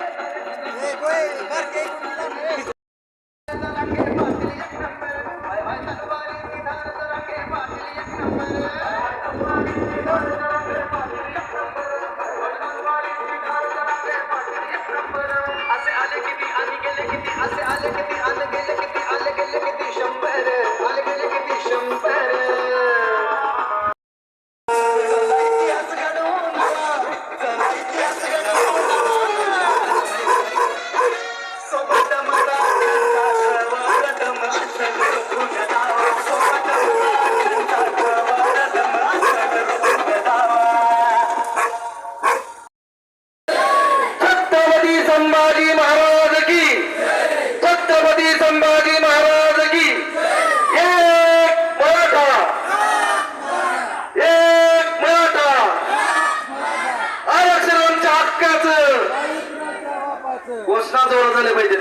असे घोषणा जोर झाले पाहिजेत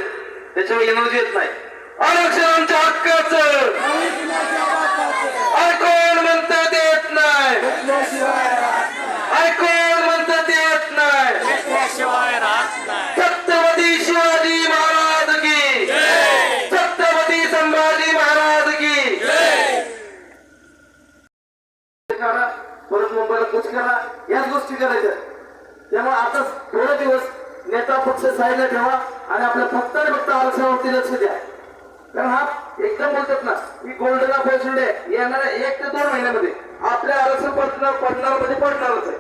त्याच्यावर एनर्जी येत नाही. आरक्षणांच्या हक्काच. ऐकून म्हणतात येत नाही. ऐकून म्हणतात येत नाही. छत्रपती शिवाजी महाराज की. छत्रपती संभाजी महाराज की. परत मुंबईला कूच करा याच गोष्टी करायच्या. त्यामुळे आता थोडे दिवस नेता पक्ष साईडला ठेवा आणि आपल्या फक्त आणि फक्त आरक्षणावरती लक्ष द्या. कारण हा एकदम बोलतात ना की गोल्डन ऑपॉर्च्युनिटी येणाऱ्या एक ते दोन महिन्यामध्ये आपल्या आरक्षण पडणार पडणार म्हणजे पडणारच आहे.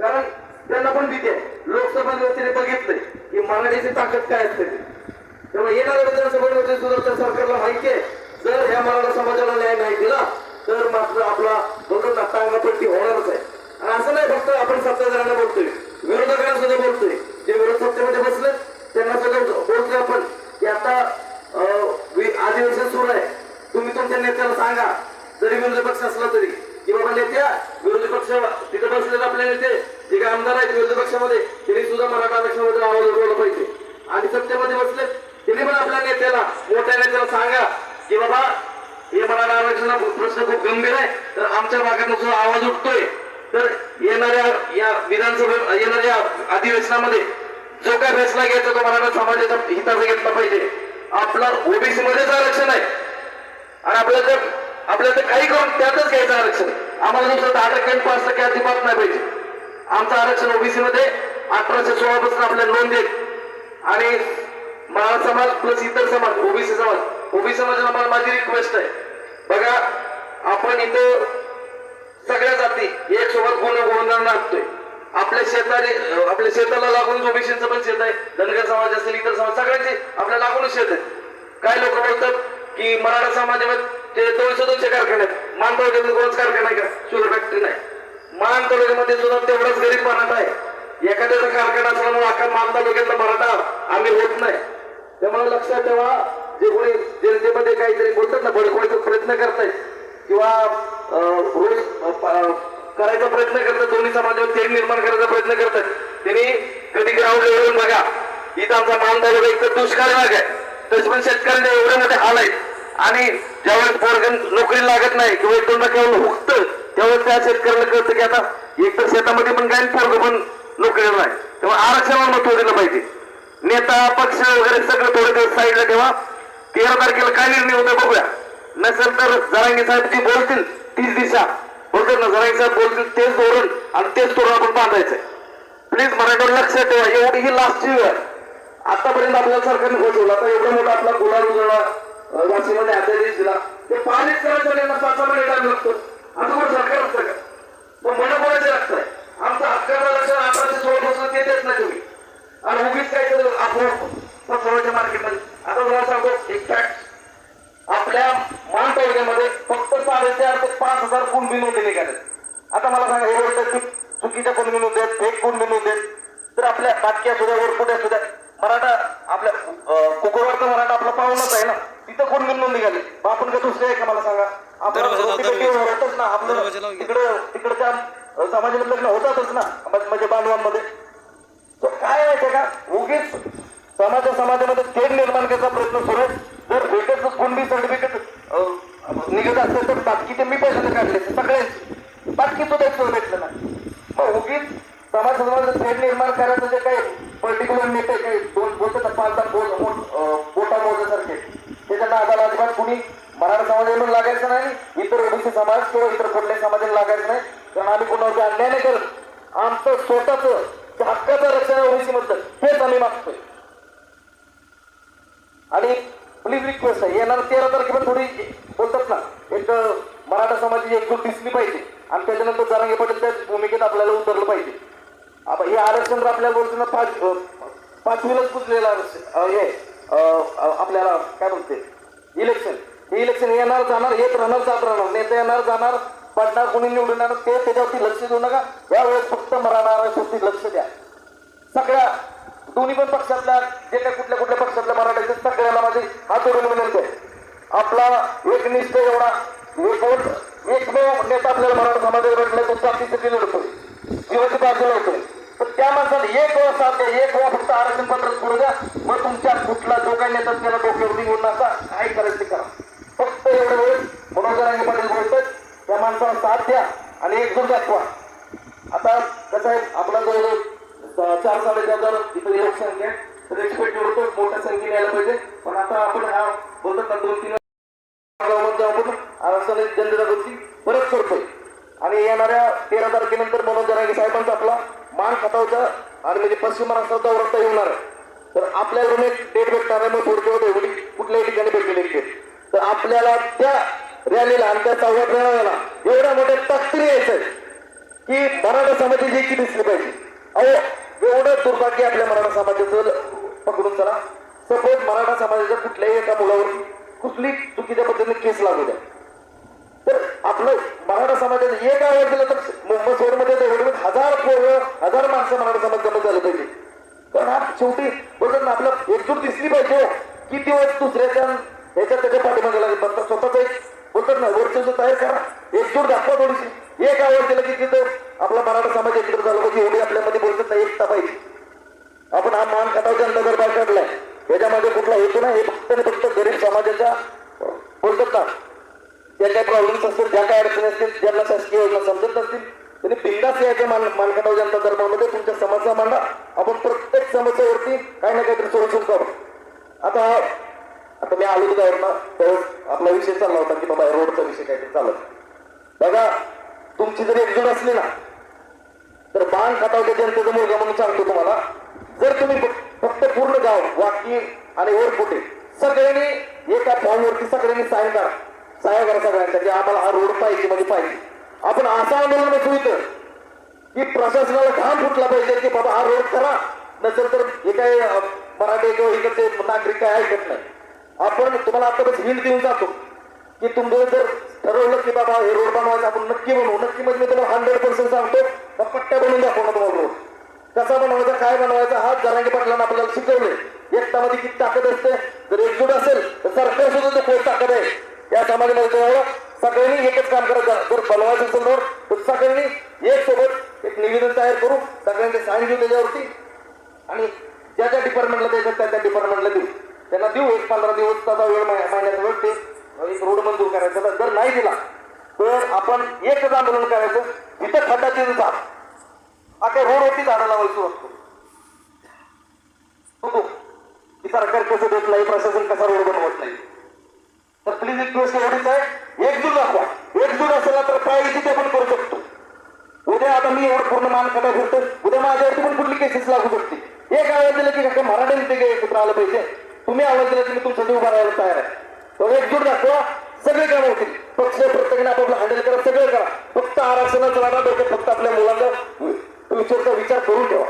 कारण त्यांना पण भीती आहे. लोकसभा निवडणुकीने बघितलंय की मराठीची ताकद काय असते त्यामुळे येणाऱ्या विधानसभा निवडणुकीत सुद्धा त्या सरकारला माहिती आहे. जर ह्या मराठा समाजाला न्याय नाही दिला तर मात्र आपला बघून ना टांगापट्टी होणारच आहे. आणि असं नाही फक्त आपण सत्ताधाऱ्यांना बोलतोय. विरोधकांना सुद्धा बोलतोय. जे विरोध सत्तेमध्ये बसले त्यांना सगळं बोलतोय आपण. की आता अं, अधिवेशन सुरू आहे. तुम्ही तुमच्या नेत्याला सांगा. जरी विरोधी पक्ष असला तरी. की बाबा नेत्या विरोधी पक्ष तिथे बसलेले आपले नेते. जे काही आमदार आहेत विरोधी पक्षामध्ये त्यांनी सुद्धा मराठा आरक्षणामध्ये आवाज उठवला पाहिजे. आणि सत्तेमध्ये बसले त्यांनी पण आपल्या नेत्याला मोठ्या नेत्याला सांगा. की बाबा हे मराठा आरक्षण प्रश्न खूप गंभीर आहे. तर आमच्या भागात सुद्धा आवाज उठतोय. तर येणाऱ्या या विधानसभा येणाऱ्या अधिवेशनामध्ये जो काय फैसला घ्यायचा तो मराठा समाजाच्या हिताचा घेतला पाहिजे. आपला ओबीसी मध्येच आरक्षण आहे. आणि आपल्याला तर आपल्याला तर काही करून त्यातच घ्यायचं आरक्षण. आम्हाला नुसतं दहा टक्के आणि पाच टक्के अजिबात नाही पाहिजे. आमचं आरक्षण ओबीसी मध्ये अठराशे सोळा पासून आपल्याला नोंद देत आणि मराठा समाज प्लस इतर समाज ओबीसी समाज. ओबीसी समाजाला मला माझी रिक्वेस्ट आहे. बघा आपण इथं सगळ्या जाती एक सोबत गुण गोविंदांना लागतोय आपल्या शेताने आपल्या शेताला लागून ओबीसीचं पण शेत आहे धनगर समाज असेल इतर समाज सगळ्यांचे आपल्या लागूनच शेत आहे. काय लोक बोलतात की मराठा समाजामध्ये ते दोनशे दोनशे कारखाने आहेत. मान तालुक्यामध्ये कोणच कारखाना आहे का? शुगर फॅक्टरी नाही. मान तालुक्यामध्ये सुद्धा तेवढाच गरीब पाण्यात आहे. एखाद्याचा कारखाना असल्यामुळे अख्खा मान तालुक्यातला मराठा आम्ही होत नाही. त्यामुळे लक्षात ठेवा जे कोणी जनतेमध्ये काहीतरी बोलतात ना बडकवायचा प्रयत्न करतायत किंवा अं, रोज करायचा प्रयत्न करतात दोन्ही समाजावर तेढ निर्माण करायचा प्रयत्न करतात. त्यांनी कधी ग्राउंड येऊन बघा इथं आमचा मान तालुका एक तर दुष्काळ भाग आहे. तसे पण शेतकऱ्यांना एवढे मोठे हाल आहेत. आणि ज्यावेळेस पोरगण नोकरी लागत नाही किंवा एक दोन केवळ हुकतं त्यावेळेस त्या शेतकऱ्याला कळतं की आता एक तर शेतामध्ये पण काय पोरग पण नोकरीला नाही. तेव्हा आरक्षणाला महत्त्व दिलं पाहिजे. नेता पक्ष वगैरे सगळं थोडे दिवस साईडला ठेवा. तेरा तारखेला काय निर्णय होता बघूया. नसेल तर जरांगी साहेब जी बोलतील तीच दिशा. फक्त ना जरांगी बोलतील तेच धोरण आणि तेच धोरण आपण बांधायचंय प्लीज मराठीवर लक्षात ठेवा. एवढी ही लास्टची वेळ आतापर्यंत आपल्या सरकारने घोषवलं आता एवढा मोठा आपला गोळा उजळला वाशीमध्ये आता दिला. ते पाणीच करायचं त्यांना पाच सहा महिने टाइम लागतो. आता कोण सरकार असतं का पण मला कोणाचे लागत आहे आमचं हक्काचं लक्ष अठराशे सोळा पासून ते देत नाही तुम्ही आणि उगीच काय केलं आपण सोळाच्या मार्केटमध्ये आता तुम्हाला सांगतो एक फॅक्ट आपल्या मान तालुक्यामध्ये फक्त साडेचार ते पाच हजार कुणबी नोंदी निघाले आता मला सांगा हे बोलतात की चुकीच्या कुणबी नोंदी आहेत फेक कुणबी नोंदी आहेत तर बाटक्या सुद्धा वरपुट्या सुद्धा. मराठा आपल्या कुकुरवरचा मराठा आपला पाहुणच आहे ना. तिथं कुणबी नोंद निघाली? आपण का दुसरे आहे का मला सांगा? होतच ना आपलं तिकडं तिकडच्या समाजामध्ये लग्न होतातच ना म्हणजे बांधवांमध्ये. तो काय माहितीये का? उगीच समाजा समाजामध्ये तेढ निर्माण करायचा प्रयत्न सुरू आहे. जर भेटत कुणबी सर्टिफिकेट निघत असेल तर बाकीचे मी पैसे काढले. सगळे बाकी सुद्धा भेटलं ना करायचं जे म्हणजे काही पर्टिक्युलर नेते जे दोन बोटाचा पाच बोटा मोजासारखे त्यांना नादाला अजिबात कुणी मराठा समाजाला लागायचं नाही इतर ओबीसी समाज किंवा इतर कुठल्याही समाजाला लागायचं नाही. कारण आम्ही कुणावरती अन्याय नाही करत. आमचं स्वतःच हक्काचं रक्षण ओबीसी म्हटलं हेच आम्ही मागतोय. आणि प्लीज रिक्वेस्ट आहे. येणार तेरा तारखेपर्यंत थोडी बोलतात ना एक मराठा समाजाची एकजूट दिसली पाहिजे. आणि त्याच्यानंतर जरांगे पटेल त्या भूमिकेत आपल्याला उतरलं पाहिजे. आता हे आरक्षण तर आपल्याला बोलतो ना पाच पाचवीलाच पुजलेलं आरक्षण हे अं, आपल्याला काय म्हणते? इलेक्शन हे इलेक्शन येणार जाणार येत राहणार जात राहणार. नेते येणार जाणार पडणार कोणी निवडून येणार ते त्याच्यावरती लक्ष देऊ नका. यावेळेस फक्त मराठा आरक्षणावरती लक्ष द्या. सगळ्या दोन्ही पण पक्षातल्या जे काही कुठल्या कुठल्या पक्षातल्या मराठ्याचे सगळ्याला माझी हात जोडून विनंती आहे. आपला एकनिष्ठ एवढा एकमेव नेता आपल्याला मराठा समाजाला भेटला तो जातीसाठी लढतो शिवाजी बाजूला लढतोय. त्या माणसाला एक वेळा साथ द्या एक वेळा फक्त आरक्षण पत्र सोडू द्या मग तुमच्या कुठला जो काही नेता त्याला डोक्यावरती घेऊन नका. काय करायचं करा. फक्त एवढं होईल मनोज पाटील बोलतात त्या माणसाला साथ द्या आणि एकजूट दाखवा. आता कसं आहे आपला जो चार साडेचार हजार इथं इलेक्शन घ्या तर एक्सपेक्ट होतो मोठ्या संख्येने यायला पाहिजे. पण आता आपण हा बोलतात ना दोन तीन आपण आरक्षण जनता गोष्टी परत सोडतोय. आणि येणाऱ्या तेरा तारखेनंतर मनोज जरांगे साहेबांचा आपला मान होता आणि म्हणजे पश्चिम महाराष्ट्राचा दौरा येणार. तर आपल्याकडून एक डेट भेटणार आहे मग थोडक्या म्हणजे एवढी कुठल्याही ठिकाणी भेटलेली डेट तर आपल्याला त्या रॅलीला आणि त्या चौघात मेळाव्याला एवढ्या मोठ्या ताकदीने यायचं आहे की मराठा समाजाची एकी दिसली पाहिजे. अहो एवढं दुर्भाग्य आपल्या मराठा समाजाचं पकडून चला. सपोज मराठा समाजाच्या कुठल्याही एका मुलावर कुठली चुकीच्या पद्धतीने केस लागू द्या. आपलं मराठा समाजाचं एक आवाज दिला तर मुंबई शहरमध्ये एवढे हजार पोरं हजार माणसं मराठा समाज जमा झालं पाहिजे. कारण हा शेवटी बोलतात ना आपलं एकजूट दिसली पाहिजे हो. किती वेळ दुसऱ्याच्या ह्याच्यात त्याच्या पाठीमागे लागेल फक्त स्वतःच एक बोलतात ना वर्चस्व तयार करा. एकजूट दाखवा थोडीशी. एक आवाज दिला की तिथं आपला मराठा समाज एकत्र झाला पाहिजे एवढी आपल्यामध्ये बोलतात ना एकता पाहिजे. आपण हा मान खटाव जनता बाहेर काढलाय याच्यामध्ये कुठला हेतू नाही हे फक्त आणि फक्त गरीब समाजाच्या बोलतात ना ज्या काही प्रॉब्लेम्स असतील ज्या काही अडचणी असतील ज्यांना शासकीय योजना समजत नसतील त्यांनी बिंदास यायच्या मान मानखटाव जनता दरबारमध्ये तुमच्या समस्या मांडा. आपण प्रत्येक समस्येवरती काही ना काहीतरी सोल्युशन करू. आता आता मी आलो ना त्यावेळेस आपला विषय चालला होता की बाबा रोडचा विषय काहीतरी चालत बघा तुमची जर एकजूट असली ना तर बाण खटावच्या जनतेचा मुलगा म्हणून सांगतो तुम्हाला जर तुम्ही फक्त पूर्ण गाव वाकी आणि ओरकुटे सगळ्यांनी एका फॉर्मवरती सगळ्यांनी साईन करा. साहेब सगळ्यांचा की आम्हाला हा रोड पाहिजे म्हणजे पाहिजे. आपण असं आंदोलन बसू इथं. की प्रशासनाला घाम फुटला पाहिजे की बाबा हा रोड करा नसेल तर हे काय मराठी किंवा इकडचे नागरिक काय ऐकत नाही. आपण तुम्हाला आतापर्यंत हिंट देऊन जातो की तुमचं जर ठरवलं की बाबा हे रोड बनवायचं आपण नक्की बनवू. नक्की म्हणजे मी तुम्हाला हंड्रेड पर्सेंट सांगतो मग पट्ट्या बनवून दाखवणार तुम्हाला रोड. कसा बनवायचा काय बनवायचा हा जरांगी पाटलांना आपल्याला शिकवले एकटामध्ये किती ताकद असते? जर एकजूट असेल तर सरकार सुद्धा तो खूप ताकद आहे सगळ्यांनी एकच काम करायचं. जर बनवायचं असेल रोड तर सगळ्यांनी एक सोबत एक निवेदन तयार करू सगळ्यांचे साईन घेऊ त्याच्यावरती. आणि ज्या ज्या डिपार्टमेंटला द्यायचं त्या त्या डिपार्टमेंटला देऊ. त्यांना देऊ. एक पंधरा दिवस त्याचा वेळ महिन्याचा वेळ ते एक रोड मंजूर करायचा. जर नाही दिला तर आपण एकच आंदोलन करायचं. जिथं खड्डा तिथं जा आता रोडवरती झाडं लावायची वस्तू सरकार कसं देत नाही प्रशासन कसा रोड बनवत नाही. तर प्लीज रिक्वेस्ट एवढीच आहे. एकजूट दाखवा. एकजूट असेल तर काय तिथे पण करू शकतो. उद्या आता मी एवढं पूर्ण मान कटा फिरतो उद्या माझ्यावरती पण कुठली केसेस लागू शकते. एक आवाज दिला की काका मराठ्यांनी ते एकत्र आलं पाहिजे. तुम्ही आवाज दिला की तुमच्या उभा राहायला तयार आहे. तर एकजूट दाखवा. सगळे काम होतील पक्ष प्रत्येकाने आपापलं हँडल करा. सगळं करा. फक्त आरक्षणाचं राहणार फक्त आपल्या मुलांचा फ्युचरचा विचार करून ठेवा.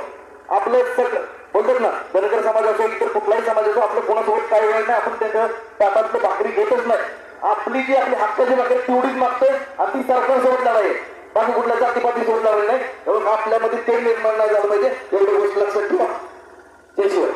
आपलं सगळं हो, बरोबर ना. बनकर समाज असो इतर कुठलाही समाज असो आपलं कोणासोबत काय वेळ नाही आपण त्यांच्या ताटातलं भाकरी घेतच नाही. आपली जी आपली हक्काची भाकरी तेवढीच मागते आणि ती सरकारसोबत लढाई आहे. बाकी कुठल्या जातीपाती सोबत लढाई नाही एवढं आपल्यामध्ये ते निर्माण नाही झालं पाहिजे. एवढी गोष्ट लक्षात ठेवा. त्याशिवाय.